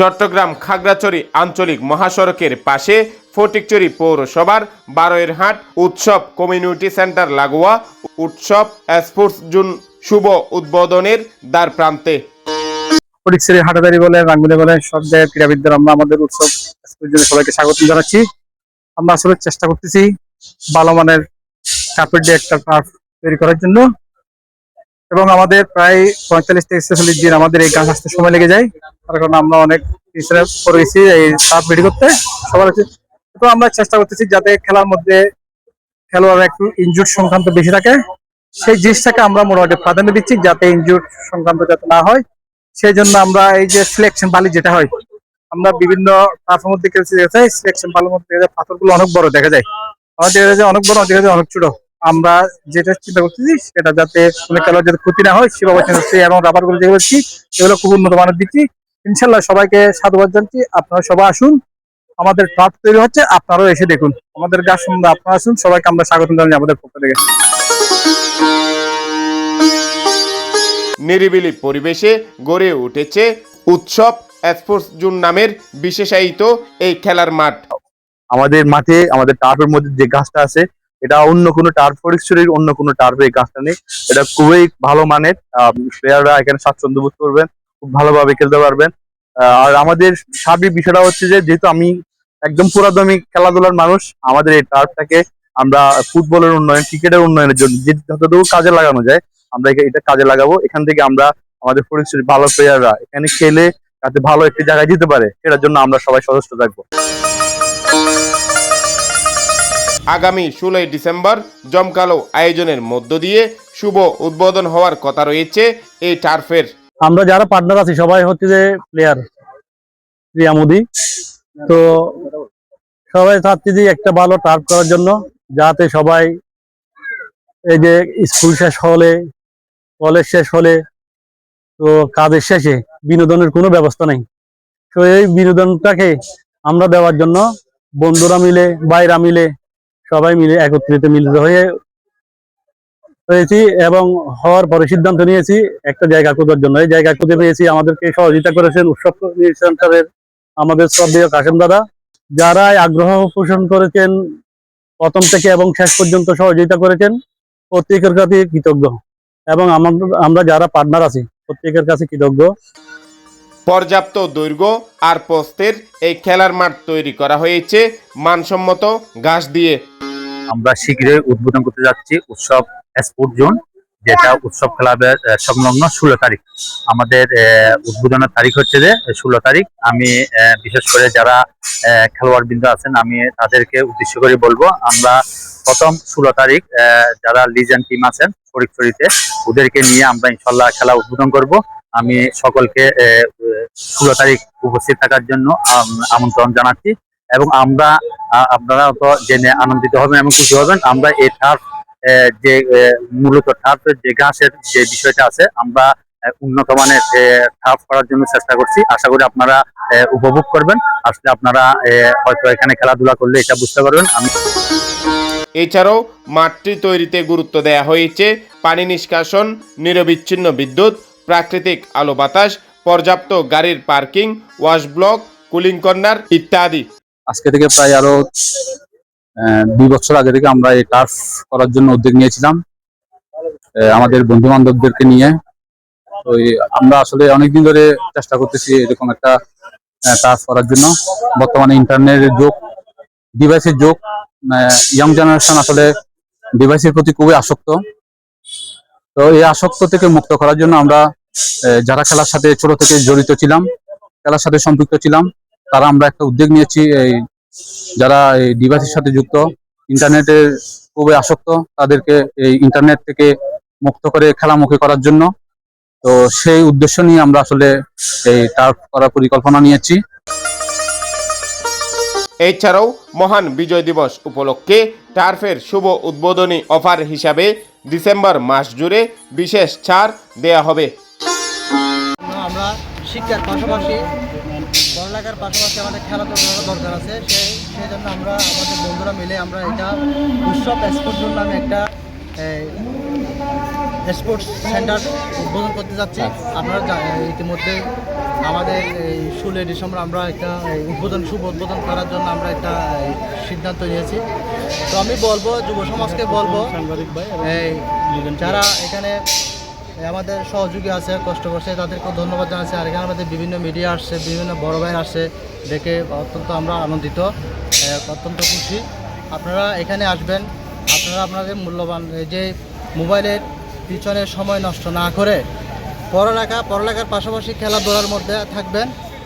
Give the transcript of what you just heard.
চট্টগ্রাম খাগড়াছড়ি আঞ্চলিক মহাসড়কের পাশে ফটিকচুরি পৌরসভার বারোয়ের হাট উৎসব কমিউনিটি সেন্টার লাগোয়া উৎসব স্পোর্টস জুন শুভ উদ্বোধনের দ্বার প্রান্তে। ফটিকছড়ি হাটাদারি বলেন রাঙ্গুনি বলেন সব জায়গায় ক্রীড়াবিদদের আমরা আমাদের উৎসব জন্য সবাইকে স্বাগত জানাচ্ছি। আমরা আসলে চেষ্টা করতেছি ভালো মানের কার্পেট দিয়ে একটা টার্ফ তৈরি করার জন্য। এবং আমাদের প্রায় পঁয়তাল্লিশ থেকে ছেচল্লিশ দিন আমাদের এই গাছ আসতে সময় লেগে যায়। তার আমরা অনেক পিছনে পড়েছি এই টার্ফ রেডি করতে। সবার তো আমরা চেষ্টা করতেছি যাতে খেলার মধ্যে খেলোয়াড়রা একটু ইনজুর সংক্রান্ত বেশি থাকে। সেই জিনিসটাকে আমরা মোটামুটি প্রাধান্য দিচ্ছি যাতে ইনজুর সংক্রান্ত যাতে না হয়। সেই জন্য আমরা এই যে সিলেকশন বালি যেটা হয়, আমরা বিভিন্ন টার্ফের মধ্যে খেলছি, দেখা যায় সিলেকশন বালির মধ্যে দেখা যায় পাথরগুলো অনেক বড় দেখা যায়। আমার দেখা যায় অনেক বড় দেখা যায় অনেক ছোট। আমরা যেটা চিন্তা করতেছি সেটা যাতে কোনো খেলোয়াড় যাতে ক্ষতি না হয় চিন্তা করছি এবং রাবারগুলো যেগুলো দিচ্ছি, সেগুলো খুব উন্নত মানের দিচ্ছি। ইনশাল্লাহ সবাইকে সাধুবাদ জানছি আপনারা সবাই আসুন। আমাদের টার্ফ তৈরি হচ্ছে আপনারাও এসে দেখুন। আমাদের গাছ সম্বন্ধে আপনারা আসুন সবাইকে আমরা স্বাগত জানাই আমাদের পক্ষ থেকে। নিরিবিলি পরিবেশে গড়ে উঠেছে উৎসব স্পোর্টস জোন নামের বিশেষায়িত এই খেলার মাঠ। আমাদের মাঠে আমাদের টার্ফের মধ্যে যে গাছটা আছে এটা অন্য কোনো টার্ফ পরিশ্রীর অন্য কোনো টার্ফে এই গাছটা নেই। এটা খুবই ভালো মানের প্লেয়াররা এখানে স্বাচ্ছন্দ্য বোধ করবেন। খুব ভালোভাবে খেলতে পারবেন। আর আমাদের সার্বিক বিষয়টা হচ্ছে যে, যেহেতু আমি একদম পুরাদমি খেলাধুলার মানুষ, আমাদের এই টার্ফটাকে আমরা ফুটবলের উন্নয়ন, ক্রিকেটের উন্নয়নের জন্য যে যতটুকু কাজে লাগানো যায়, আমরা এটা- কাজে লাগাবো। এখান থেকে আমরা আমাদের পরিশ্রী ভালো প্লেয়াররা এখানে খেলে যাতে ভালো একটি জায়গায় যেতে পারে, সেটার জন্য আমরা সবাই সচেষ্ট থাকব। আগামী ষোলোই ডিসেম্বর জমকালো আয়োজনের মধ্য দিয়ে শুভ উদ্বোধন হওয়ার কথা রয়েছে এই টার্ফের আমরা যারা পার্টনার আছি, সবাই হচ্ছে যে প্লেয়ার প্রিয়া মোদি। তো সবাই চাচ্ছি যে একটা ভালো টার্ফ করার জন্য, যাতে সবাই এই যে স্কুল শেষ হলে কলেজ শেষ হলে, তো কাজের শেষে বিনোদনের কোনো ব্যবস্থা নেই। তো এই বিনোদনটাকে আমরা দেওয়ার জন্য বন্ধুরা মিলে, বাইরা মিলে, সবাই মিলে একত্রিত মিলিত হয়ে হয়েছি এবং হওয়ার পরে সিদ্ধান্ত নিয়েছি একটা জায়গা খোঁজার জন্য। এই জায়গা খুঁজে পেয়েছি আমাদেরকে সহযোগিতা করেছেন উৎসব সেন্টারের আমাদের শ্রদ্ধেয় কাশেম দাদা যারা আগ্রহ পোষণ করেছেন প্রথম থেকে এবং শেষ পর্যন্ত সহযোগিতা করেছেন প্রত্যেকের কাছে কৃতজ্ঞ। এবং আমরা যারা পার্টনার আছি প্রত্যেকের কাছে কৃতজ্ঞ। পর্যাপ্ত দৈর্ঘ্য আর প্রস্থের এই খেলার মাঠ তৈরি করা হয়েছে মানসম্মত ঘাস দিয়ে। আমরা শীঘ্রই উদ্বোধন করতে যাচ্ছি উৎসব স্পোর্ট জোন যেটা উৎসব ক্লাবের সংলগ্ন ষোলো তারিখ। আমাদের উদ্বোধনের তারিখ হচ্ছে যে ষোলো তারিখ। আমি বিশেষ করে যারা আহ, খেলোয়াড় বৃন্দ আছেন আমি তাদেরকে উদ্দেশ্য করে বলব আমরা প্রথম ষোলো তারিখ যারা লিজেন্ড টিম আছেন ফরিদপুরিতে ওদেরকে নিয়ে আমরা ইনশাল্লাহ খেলা উদ্বোধন করব। আমি সকলকে ষোলো তারিখ উপস্থিত থাকার জন্য আমন্ত্রণ জানাচ্ছি। এবং আমরা আপনারা তো জেনে আনন্দিত হবেন এবং খুশি হবেন। আমরা এই টার্ফ যে মূলত টার্ফের যে ঘাসের যে বিষয়টা আছে আমরা উন্নত মানের টার্ফ করার জন্য চেষ্টা করছি। আশা করি আপনারা উপভোগ করবেন। আসলে আপনারা হয়তো এখানে খেলাধুলা করলে এটা বুঝতে পারবেন। আমি এছাড়াও মাঠটি তৈরিতে গুরুত্ব দেওয়া হয়েছে। পানি নিষ্কাশন নিরবিচ্ছিন্ন বিদ্যুৎ প্রাকৃতিক আলো বাতাস পর্যাপ্ত গাড়ির parking wash block cooling corner ইত্যাদি। আজকে থেকে প্রায় আরও দুই বছর আগে থেকে আমরা এই টার্ফ করার জন্য উদ্যোগ নিয়েছিলাম। আমাদের বন্ধু বান্ধবদেরকে নিয়ে। তো আমরা আসলে অনেকদিন ধরে চেষ্টা করতেছি এরকম একটা টার্ফ করার জন্য। বর্তমানে ইন্টারনেটের যুগ ডিভাইসের যুগ। ইয়াং জেনারেশন আসলে ডিভাইসের প্রতি খুবই আসক্ত। তো এই আসক্ত থেকে মুক্ত করার জন্য আমরা যারা খেলার সাথে ছোট থেকে জড়িত ছিলাম, খেলার সাথে সম্পৃক্ত ছিলাম, তারা আমরা একটা উদ্যোগ নিয়েছি এই যারা এই ডিভাইসের সাথে যুক্ত ইন্টারনেটে খুবই আসক্ত তাদেরকে এই ইন্টারনেট থেকে মুক্ত করে খেলামুখী করার জন্য। তো সেই উদ্দেশ্য নিয়ে আমরা আসলে এই টার্ফ করার পরিকল্পনা নিয়েছি। এছাড়াও মহান বিজয় দিবস উপলক্ষে টার্ফের শুভ উদ্বোধনী অফার হিসাবে ডিসেম্বর মাস জুড়ে বিশেষ ছাড় দেয়া হবে। আমরা শিক্ষার পাশাপাশি পড়ালেখার পাশাপাশি আমাদের খেলাধুলারও দরকার আছে। সেই সেই জন্য আমরা আমাদের বন্ধুরা মিলে আমরা এটা উৎসব স্পোর্ট জন্য আমি একটা স্পোর্টস সেন্টার উদ্বোধন করতে যাচ্ছি। আপনারা ইতিমধ্যে আমাদের এই ষোলোই ডিসেম্বর আমরা একটা উদ্বোধন শুভ উদ্বোধন করার জন্য আমরা একটা সিদ্ধান্ত নিয়েছি। তো আমি বলব যুব সমাজকে বলব যারা এখানে আমাদের সহযোগী আছে, কষ্ট করছে, তাদেরকে ধন্যবাদ জানাচ্ছি। আর এখানে আমাদের বিভিন্ন মিডিয়া আসছে, বিভিন্ন বড় ভাই আসছে, দেখে অত্যন্ত আমরা আনন্দিত অত্যন্ত খুশি। আপনারা এখানে আসবেন, আপনারা আপনাদের মূল্যবান যে মোবাইলের পিছনে সময় নষ্ট না করে পড়ালেখা, পড়ালেখার পাশাপাশি খেলাধুলার মধ্যে থাকবেন।